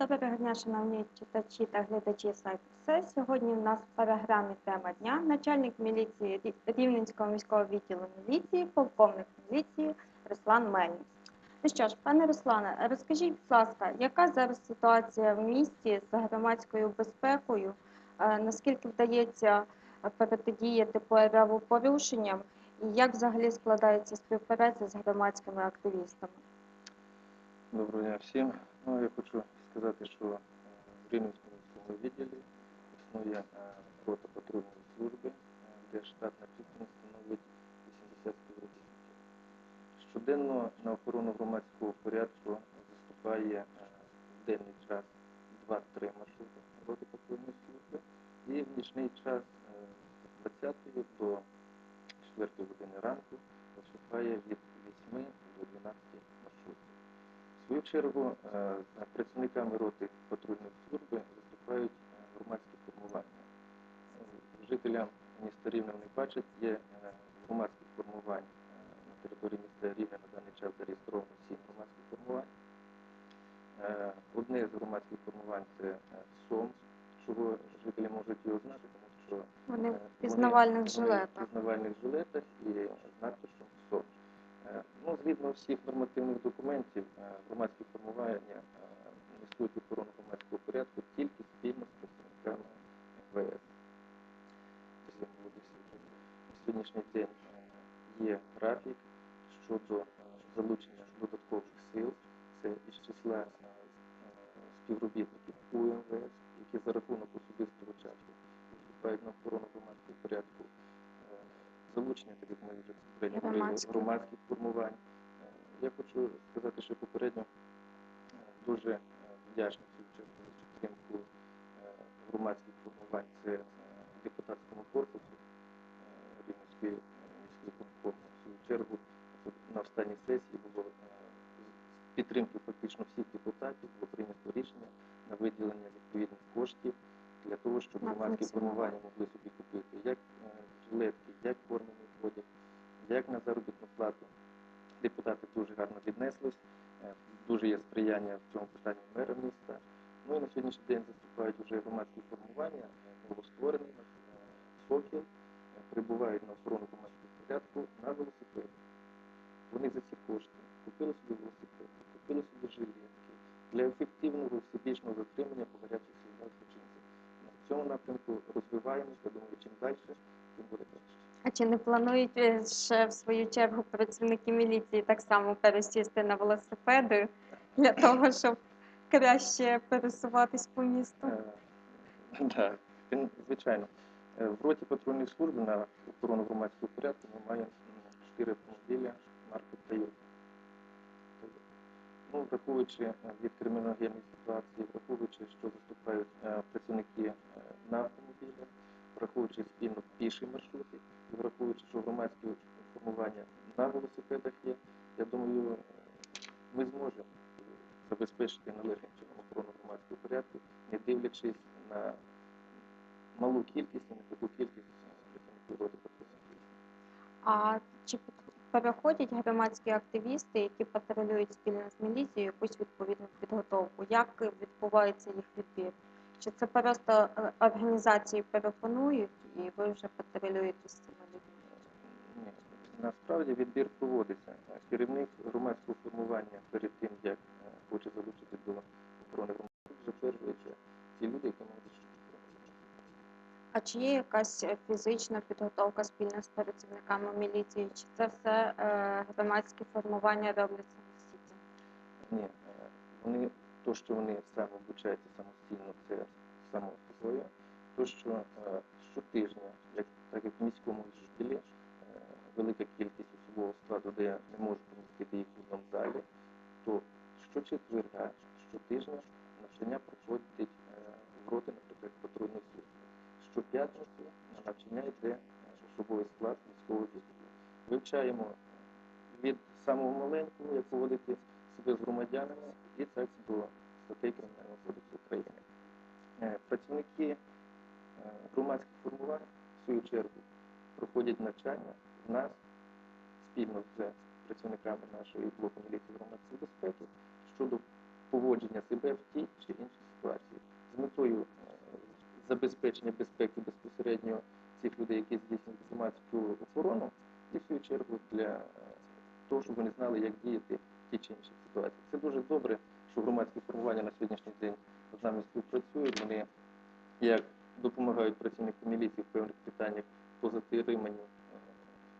Доброго дня, шановні читачі та глядачі сайту СЕ. Сьогодні у нас в програмі тема дня начальник міліції Рівненського міського відділу міліції, полковник міліції Руслан Мельник. Ну що ж, пане Руслане, розкажіть, будь ласка, яка зараз ситуація в місті з громадською безпекою? Е, Наскільки вдається протидіяти правопорушенням? І як взагалі складається співпраця з громадськими активістами? Доброго дня всім. Ну, я хочу сказати, що е, в Рівненському міському відділі існує е, рота патрульної служби, е, де штатна численність становить 80 співробітників. Щоденно на охорону громадського порядку заступає е, в денний час 2-3 маршрути роти патрульної служби і в нічний час е, з 20 до 4 години ранку заступає від 8 до 12 маршрутів. В свою чергу е, працівниками роти патрульної служби виступають е, громадські формування. Е, Жителям міста Рівне вони бачать, є громадські формувань на території міста Рівне на даний час зареєстровано сім громадських формувань. Одне з громадських формувань це СОМ, чого жителі можуть його знати, тому що Вони в пізнавальних жилетах. В пізнавальних жилетах і з надписом СОП. Е, Ну, згідно всіх нормативних документів, е, громадські формування е, несуть охорону громадського порядку тільки спільно з працівниками МВС. На сьогоднішній день е, є графік щодо залучення додаткових сил. Це із числа співробітників УМВС, які за рахунок особистого часу виступають на охорону громадського порядку. Залучення, так як ми вже громадських формувань. Я хочу сказати, що попередньо е, дуже е, вдячний за підтримку е, громадських формувань. Це депутатському корпусу Рівненської міської виконкому. В свою чергу на останній сесії було з підтримки фактично всіх депутатів було прийнято рішення на виділення відповідних коштів для того, щоб громадські формування могли собі купити як жилетки, як формений одяг, як на заробітну плату. Депутати дуже гарно віднеслись, е, дуже є сприяння в цьому питанні мера міста. Ну і на сьогоднішній день заступають вже громадські формування, е, новостворені е, СОКІЛ, прибувають на охорону громадського порядку на велосипеді. Вони за ці кошти купили собі велосипеди, купили собі жилетки для ефективного всебічного затримання по гарячих злочинців. В цьому напрямку розвиваємось, я думаю, чим далі, тим буде краще. А чи не планують е, ще в свою чергу працівники міліції так само пересісти на велосипеди для того, щоб краще пересуватись по місту? Е, Так, звичайно. Е, В роті патрульної служби на охорону громадського порядку ми маємо м, чотири автомобіля марки Toyota. Ну, враховуючи е, від криміногенної ситуації, враховуючи, що заступають е, працівники е, на автомобілях, враховуючи спільно піші маршрути, і враховуючи, що громадські формування на велосипедах є, я думаю, е, ми зможемо забезпечити належним чином охорону громадського порядку, не дивлячись на малу кількість і не таку кількість е, працівників роти патрульної служби. А чи під- переходять громадські активісти, які патрулюють спільно з міліцією, якусь відповідну підготовку? Як відбувається їх відбір? Чи це просто е, організації перепонують і ви вже патрулюєте з цими людьми? Насправді відбір проводиться. Керівник громадського формування перед тим, як е, хоче залучити до охорони громадського, затверджується ті люди, які мають А чи якась е, фізична підготовка спільно з працівниками міліції? Чи це все е, громадські формування роблять самостійно? Ні, е, вони то, що вони саме обучаються самостійно, це само собою. То, що щотижня, як так як в міському е, велика кількість особового складу, де не можу помістити їх в одному залі, то щочетверга, щотижня навчання проходить в роти, наприклад, патрульної служби. Щоп'ятниці на навчання йде е, особовий склад міського відділу. Вивчаємо від самого маленького, як поводити себе з громадянами, і так до статей Кримінального кодексу України. Е, Працівники е, громадських формувань, в свою чергу, проходять навчання в нас спільно з працівниками нашої блоку міліції громадської безпеки щодо поводження себе в тій чи іншій забезпечення безпеки безпосередньо цих людей, які здійснюють громадську охорону, і в свою чергу для того, щоб вони знали, як діяти в тій чи іншій ситуації. Це дуже добре, що громадські формування на сьогоднішній день з нами співпрацюють. Вони як допомагають працівнику міліції в певних питаннях по затриманню е,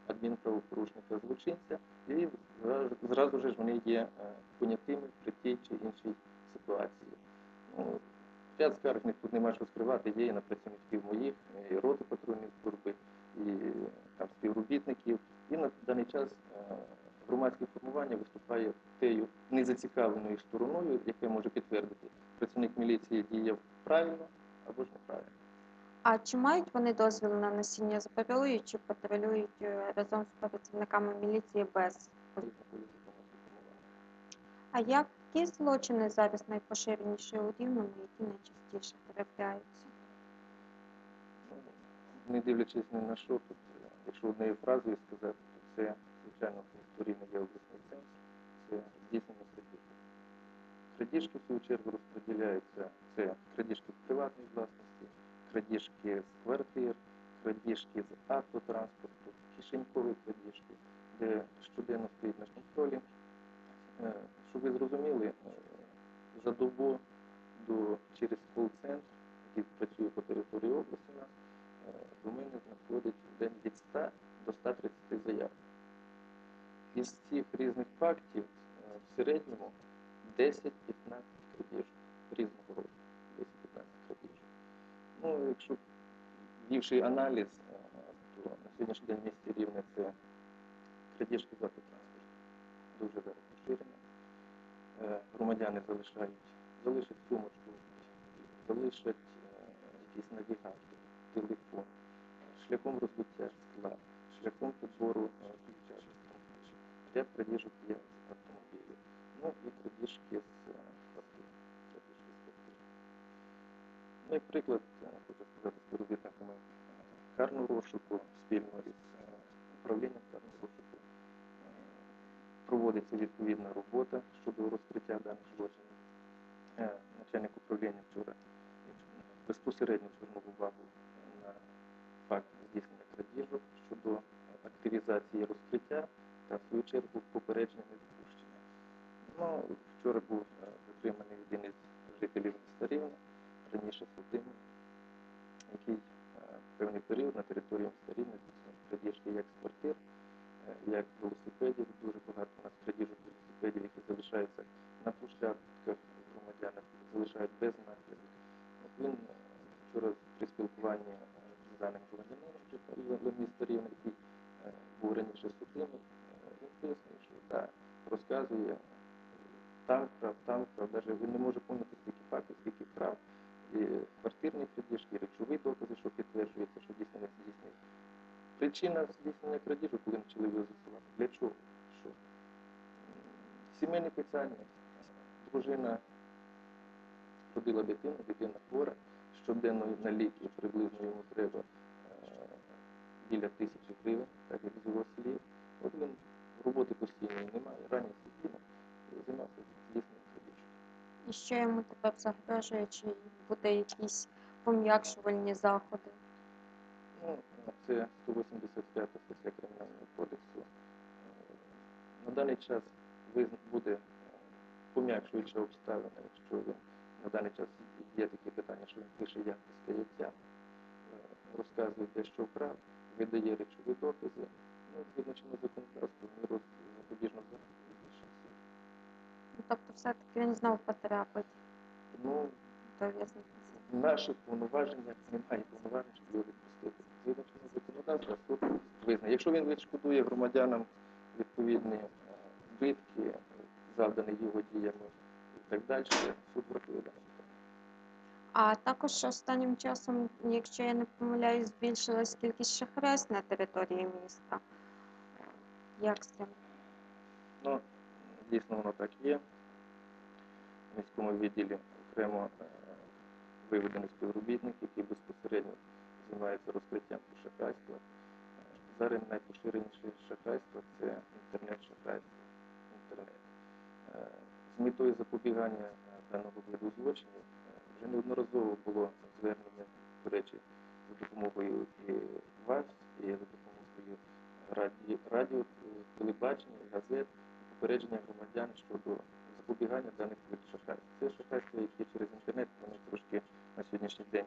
адмінправопорушника злочинця, і зразу, зразу ж вони є е, понятими при тій чи іншій ситуації. Ряд скарг тут нема що скривати, є і на працівників моїх, і роти патрульної служби, і там співробітників. І на даний час е, громадське формування виступає тею незацікавленою стороною, яке може підтвердити, працівник міліції діяв правильно або ж неправильно. А чи мають вони дозвіл на носіння зброї, чи патрулюють е, разом з працівниками міліції без? А які злочини зараз найпоширеніші у Рівному, які найчастіше трапляються? Не дивлячись на що, е, якщо однією фразою сказати, то це, звичайно, повторіння є обласний центр, це здійснення крадіжки. Крадіжки, в свою чергу, розподіляються, це крадіжки з приватної власності, крадіжки з квартир, крадіжки з автотранспорту, кишенькові крадіжки, де щоденно стоїть на контролі. Щоб ви зрозуміли, е, за добу до через кол-центр, який працює по території області, е, до мене знаходить в день від 100 до 130 заяв. Із цих різних фактів е, в середньому 10-15 крадіжок різного роду. 10-15 крадіжок. Ну, якщо ввівши аналіз, то на сьогоднішній день в місті рівне це крадіжки з автотранспорту. Дуже. Е, Громадяни залишають, залишать сумочку, залишать е, якийсь навігатор, телефон, шляхом розбиття скла, шляхом підбору е, ключа. автомобіля. Ряд крадіжок є з автомобілів. Ну і крадіжки з е, квартир. Квартир. Ну, як е, хочу сказати співробітниками карного розшуку спільно із е, управлінням карного розшуку е, проводиться відповідна робота щодо розкриття даних злочинів. Е, Начальник управління вчора безпосередньо звернув увагу на факт здійснення крадіжок щодо активізації розкриття та в свою чергу попередження недопущення. Ну, вчора був е, затриманий один із жителів міста Рівне, раніше судимий, який е, певний період на території міста Рівне крадіжки як з квартир, як велосипедів. Дуже багато у нас крадіжок велосипедів, які залишаються на площадках громадянах, залишають без нагляду. Він е, вчора при спілкуванні е, з даним громадянином Рівне, який е, був раніше судимий, він пояснив, що так, розказує, там вкрав, там вкрав, навіть він не може пам'ятати скільки фактів, скільки вкрав. І квартирні крадіжки, речові докази, що підтверджується, що дійсно не здійснив. Причина здійснення крадіжок, коли почали його з'ясувати. Для чого? Що? Сімейне питання. Дружина родила дитину, дитина хвора. Щоденно на ліки приблизно йому треба е, біля тисячі гривень, так як з його слів. От він роботи постійної немає, ранній спокійно займався здійсненням крадіжок. І що йому тепер загрожує, чи буде якісь пом'якшувальні заходи? Це 185 стаття Кримінального кодексу. Е, На даний час буде е, пом'якшуюча обставина, якщо він на даний час є таке питання, що він пише з каяття, е, розказує те, що вкрав, видає речові докази. Ну, згідно чинного законодавства, запобіжного заходу визначився. Ну, Тобто все-таки він знов потрапить Ну, до в'язниці. в наших повноваженнях немає повноважень, щоб його відпустити. Чинного законодавства, суд визнає. Якщо він відшкодує громадянам відповідні збитки, е, завдані його діями і так далі, суд врахує дане. А також останнім часом, якщо я не помиляюсь, збільшилась кількість шахрайств на території міста. Як з цим? Ну, дійсно воно так є. В міському відділі окремо е, виведений співробітник, який безпосередньо займається розкриттям шахрайства. Зараз найпоширеніше шахрайство це інтернет-шахрайство. Інтернет. Е, З метою запобігання е, даного виду злочинів е, вже неодноразово було звернення до речі, за допомогою і вас, і за допомогою раді, радіо, телебачення, газет, попередження громадян щодо запобігання даних видів шахрайств. Це шахрайства, які через інтернет вони трошки на сьогоднішній день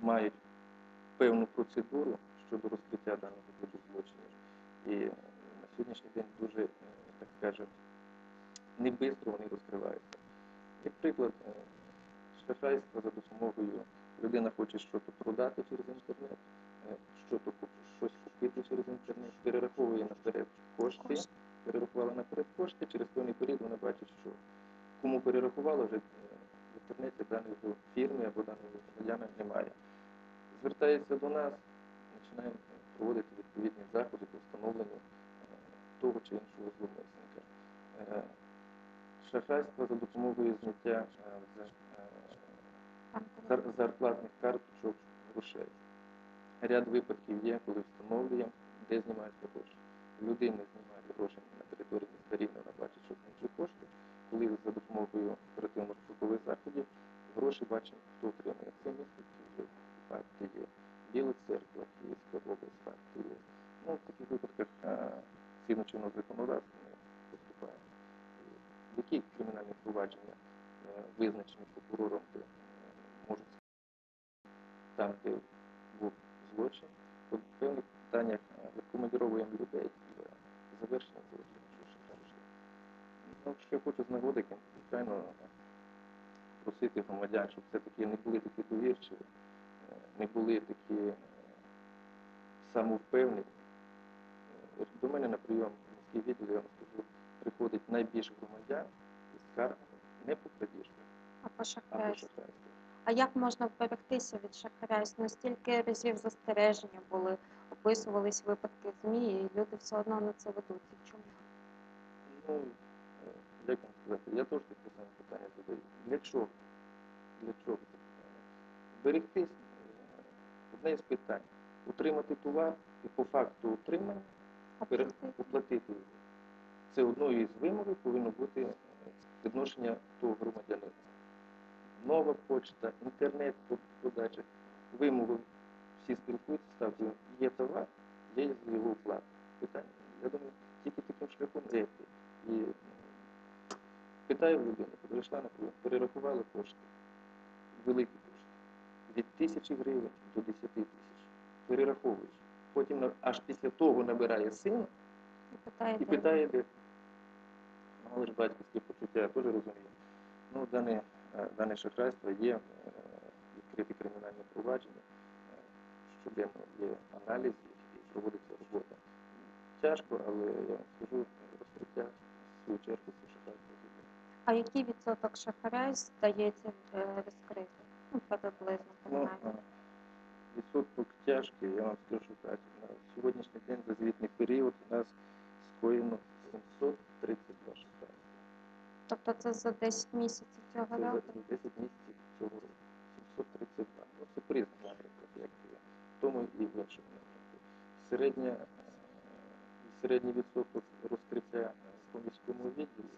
мають певну процедуру щодо розкриття даного виду злочинів. І на сьогоднішній день дуже, е, так скажемо, не швидко вони розкриваються. Як приклад, е, шахрайство за допомогою людина хоче щось продати через інтернет, е, куп- щось купити через інтернет, перераховує наперед кошти, перерахувала наперед кошти, через певний період вона бачить, що кому перерахувала вже в інтернеті даної фірми або даного громадяна немає. Звертається до нас, починаємо проводити відповідні заходи по встановленню е, того чи іншого зловмисника. Е, Шахрайство за допомогою зняття е, зарплатних карточок грошей. Ряд випадків є, коли встановлюємо, де знімаються кошти. Людина знімає гроші на території міста вона бачить, що знайшли кошти. Коли за допомогою оперативно-розшукових заходів гроші бачимо, хто отримує. Це місто Київ, факти є. Біла церква, Київська область, факти є. Ну, в таких випадках а, згідно чинного законодавства ми поступаємо. Які кримінальні провадження е, визначені прокурором, де е, можуть там, де був злочин, по певних питаннях е, рекомендуємо людей для завершення цього злочину. Ну, що я хочу з нагоди, звичайно, просити громадян, щоб все-таки не були такі довірчиві, е, не були такі самовпевнені. До мене на прийом в міський відділ, я вам скажу, приходить найбільше громадян з скаргами не по крадіжках, А по шахрайству. А як можна вберегтися від шахрайств? Ну, стільки разів застереження були, описувались випадки ЗМІ, і люди все одно на це ведуться. Чому? Ну, е, як вам сказати, я теж таке саме питання задаю. Для чого? Для чого це питання? Берегтись одне із питань. Утримати товар і по факту утримання Оплатити? його. Це одною із вимог повинно бути відношення того громадянина. Нова почта, інтернет, по- подача, вимоги всі спілкуються, ставте, є товар, є його оплата. Питання. Я думаю, тільки таким шляхом рейти. І питаю в людини, прийшла на перерахували кошти, великі від тисячі гривень до 10 тисяч. Перераховуєш. Потім аж після того набирає син І питає, і питає, де. Ну, але ж батьківські почуття я теж розумію. Ну, дане, е, дане шахрайство є е, відкриті кримінальні провадження, е, щоденно є аналіз і проводиться робота. Тяжко, але я вам скажу, розкриття в свою чергу це шахрайство. А який відсоток шахрайств вдається е, розкрити? Ну, приблизно, Ну, відсоток тяжкий, я вам скажу так. На сьогоднішній день за звітний період у нас скоєно 732 шахрайства. Тобто це за 10 місяців цього Це за року? 10 місяців цього року. 732. Ну, це приз наприклад, як і в тому і в іншому напрямку. Середня, е, середній відсоток розкриття по міському відділі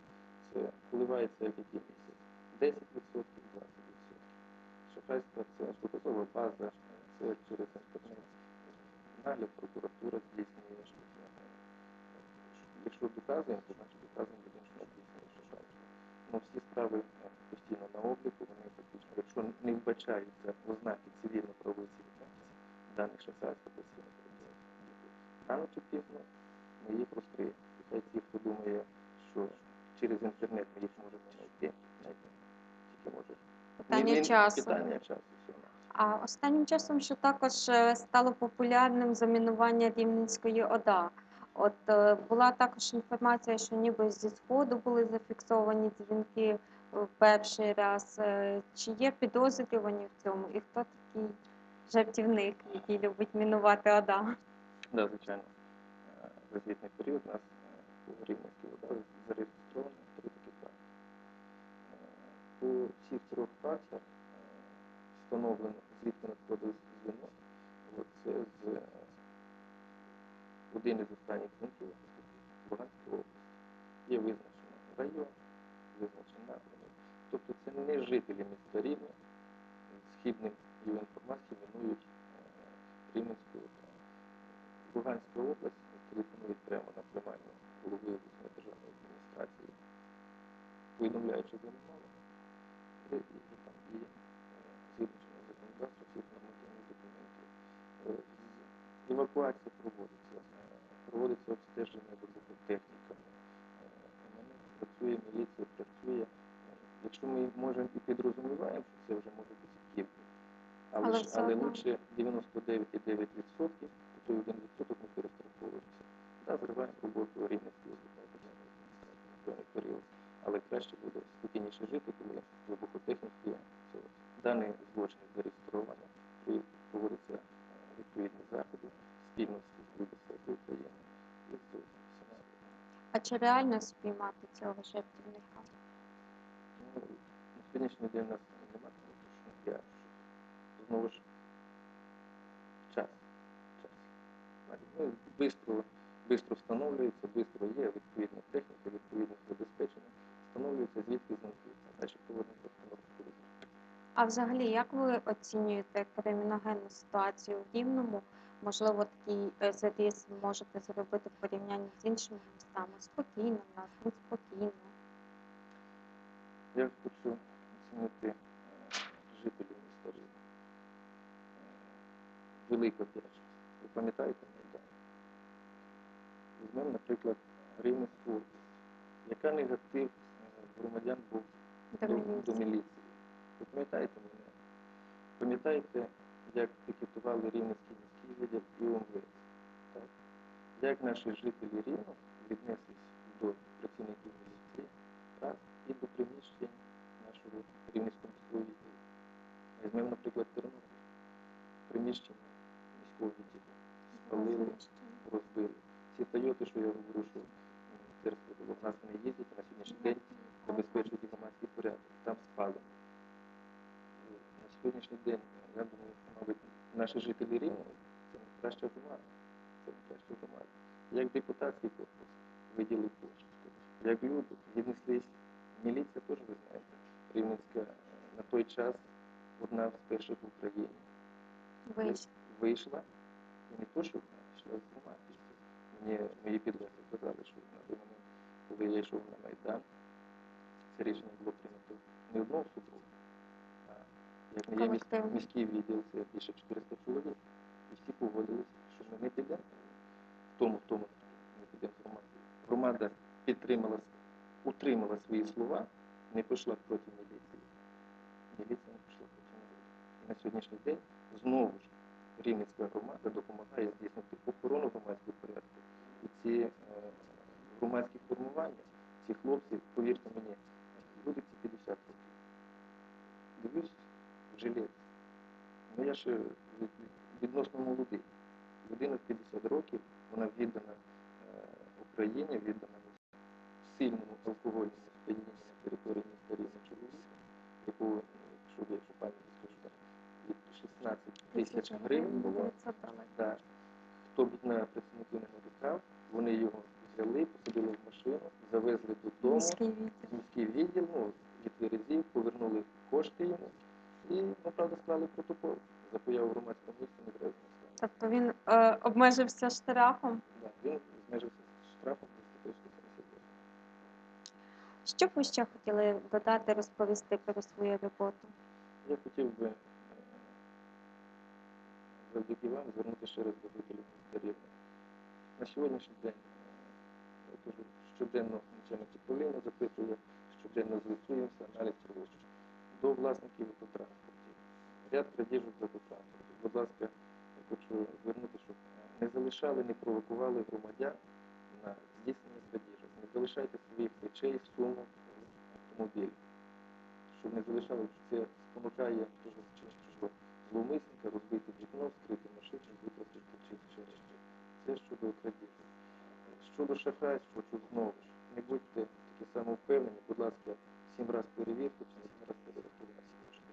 це коливається як який місяць. 10%, 20%. Шахрайство це доказова база, це через інтернет. Нагляд прокуратура здійснює. е, Якщо доказуємо, то значить доказуємо що здійснює шахрайство. Ну, всі справи е, постійно на обліку, вони фактично, якщо не вбачаються ознаки цивільно-правової цивільності даних шахрайства постійно. Рано чи пізно ми їх розкриємо. Хай ті, хто думає, що через інтернет ми їх можемо знайти, знайти. Тільки може. Питання не- часу. Питання часу. А останнім часом ще також е, стало популярним замінування Рівненської ОДА. От е, була також інформація, що ніби зі сходу були зафіксовані дзвінки в перший раз. Е, Чи є підозрювані в цьому? І хто такий жартівник, який любить мінувати ОДА? Да, звичайно. За звітний період у нас Рівненській вода зареєстровано три такі факти. Е, По всіх трьох е, встановлено, звідки надходив дзвінок. Це з е, один із останніх пунктів Луганської області. Є визначено район, визначено напрямок. Тобто це не жителі міста Рівне з східним інформації мінують е, Рівненську та Луганську область, телефонують прямо на приймальну голови обласної державної адміністрації, повідомляють, що заміновані, і там е, згідно законодавства, всіх нормативних документів. Евакуація проводиться, проводиться обстеження вибухотехніками. Е, працює, міліція працює. Якщо ми можемо і підрозуміваємо, що це вже може бути кілька. Але, Але ж, але лучше 99,9%, то 1% ми перестраховуємося. Да, зриваємо роботу обласної державної на період. Але краще буде спокійніше жити, коли вибухотехніки це даний злочин зареєстровано, і проводяться е, відповідні заходи спільно з безпеки України і з. А чи реально спіймати цього жертівника? Ну, на сьогоднішній день у нас немає тому що я знову ж час. час. Ну, бистро, бистро встановлюється, бистро є відповідна техніка, відповідне забезпечення, встановлюється, звідки знаходиться. Далі проводимо постановку. А взагалі, як ви оцінюєте криміногенну ситуацію в Рівному? Можливо, такий е, заріз можете зробити в порівнянні з іншими містами? Спокійно в нас, неспокійно. Я хочу оцінити е, жителів міста Рівне. Е, Велика вдячність. Ви пам'ятаєте Майдан? Візьмемо, наприклад, Рівненську область. Яка негатив громадян був До до, міліції. Ви пам'ятаєте мене? Пам'ятаєте, як пікетували Рівненський міський відділ і ОМВС? Так? Як наші жителі Рівно віднеслись до працівників міліції так, і до приміщень нашого Рівненського міського відділу? Візьмемо, наприклад, Тернопіль. Приміщення міського відділу спалили, розбили. Ці Тойоти, що я говорю, що міністерство було, в нас не їздять, на сьогоднішній день забезпечують громадський порядок. Там спалено. І На сьогоднішній день, я думаю, мабуть, наші жителі Рівного це найкраща громада. Це найкраща громада. Як депутатський корпус виділив кошти. Як люди віднеслись, міліція теж ви знаєте, Рівненська на той час одна з перших в Україні Вийшли. вийшла, і не то, що вона йшла з громадськістю. Мені мої підлеглі казали, що на той момент, коли я йшов на Майдан, це рішення було прийнято не одного суду, а як не є міський відділ, це більше 400 чоловік. І всі погодилися, що ми не підемо в тому, в тому не підемо з громадою. Громада підтримала, утримала свої слова, не пішла проти міліції. Міліція не пішла проти народу. І на сьогоднішній день знову ж Рівненська громада допомагає здійснити охорону громадського порядку. І ці е, громадські формування, ці хлопці, повірте мені, люди ці 50 років. Дивлюсь в жилет. Ну я ще від- від- відносно молодий. Людина 50 років, вона віддана Україні, віддана сильному алкогольному сп'янінню на території міста чоловіка, якого, якщо якщо пам'ять там, від 16 тисяч гривень було. 900 доларів. Хто б на працівників не нарікав, вони його взяли, посадили в машину, завезли додому, Міський відділ. міський відділ, ну, відтверезів, повернули кошти йому і, ну, правда, склали протокол за появу в громадському місці не треба. Тобто він е, обмежився штрафом. Да, він змежився з штрафом 378. Що б ви ще хотіли додати, розповісти про свою роботу? Я хотів би е, завдяки вам звернути ще раз до жителів На сьогоднішній день щоденно начальник управління запитує, щоденно звітуємося, аналіз проводжу. До власників автотранспортів. Ряд крадіжок з автотранспорту. Будь ласка, я хочу звернути, щоб не залишали, не провокували громадян на здійснення крадіжок. Не залишайте своїх речей, сумок в автомобілі щоб не залишали, що це спонукає часто зловмисника розбити вікно, скрити машину, використати чи щось. Це щодо крадіжок. Щодо шахрайства, хочу знову ж, не будьте такі самовпевнені, будь ласка, сім разів перевірте чи сім разів перерахуйте кошти.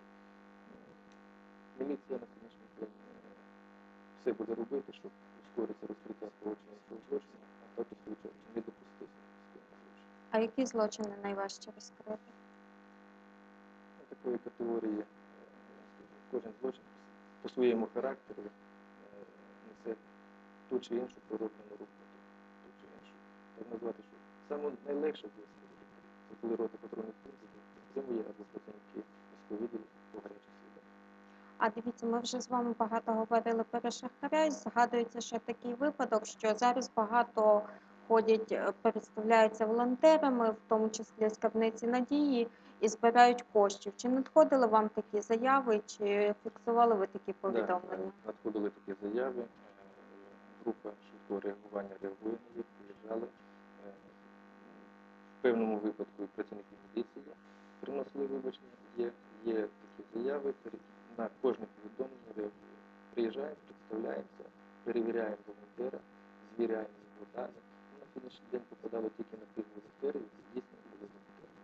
Міліція на сьогоднішній день все буде робити, щоб ускорити розкриття цього злочину, а також чергу не допустити скоєння злочину. А які злочини найважче розкрити? Ну, такої категорії, е, кожен злочин по своєму характеру е, несе ту чи іншу пророблену роботу. Так назвати, що саме найлегше було це коли рота патрульних це мої або працівники міського відділу по гарячих слідах. А дивіться, ми вже з вами багато говорили про шахраря. і Згадується ще такий випадок, що зараз багато ходять, е, представляються волонтерами, в тому числі з Кабниці Надії, і збирають коштів. Чи надходили вам такі заяви, чи фіксували ви такі повідомлення? Да, надходили такі заяви. е, Група швидкого реагування реагує на них, приїжджали. В певному випадку і працівники міліції приносили вибачення. Є, є такі заяви, на кожне повідомлення реагує. Приїжджаємо, представляємося, перевіряємо волонтера, звіряємо з дані. На сьогоднішній день попадало тільки на тих волонтерів, які дійсно були волонтерами.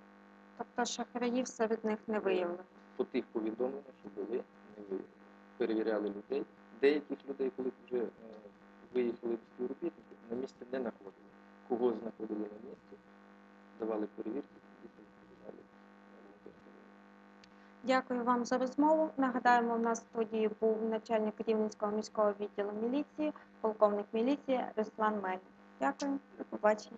Тобто шахраїв серед них не виявлено. по тих повідомленнях, що були, не виявили. Перевіряли людей. Деяких людей, коли вже е, виїхали співробітники, на місці не знаходили. Кого знаходили на місці, давали перевірки. Дякую вам за розмову. Нагадаємо, у нас в студії був начальник Рівненського міського відділу міліції, полковник міліції Руслан Мельник. Дякую, до побачення.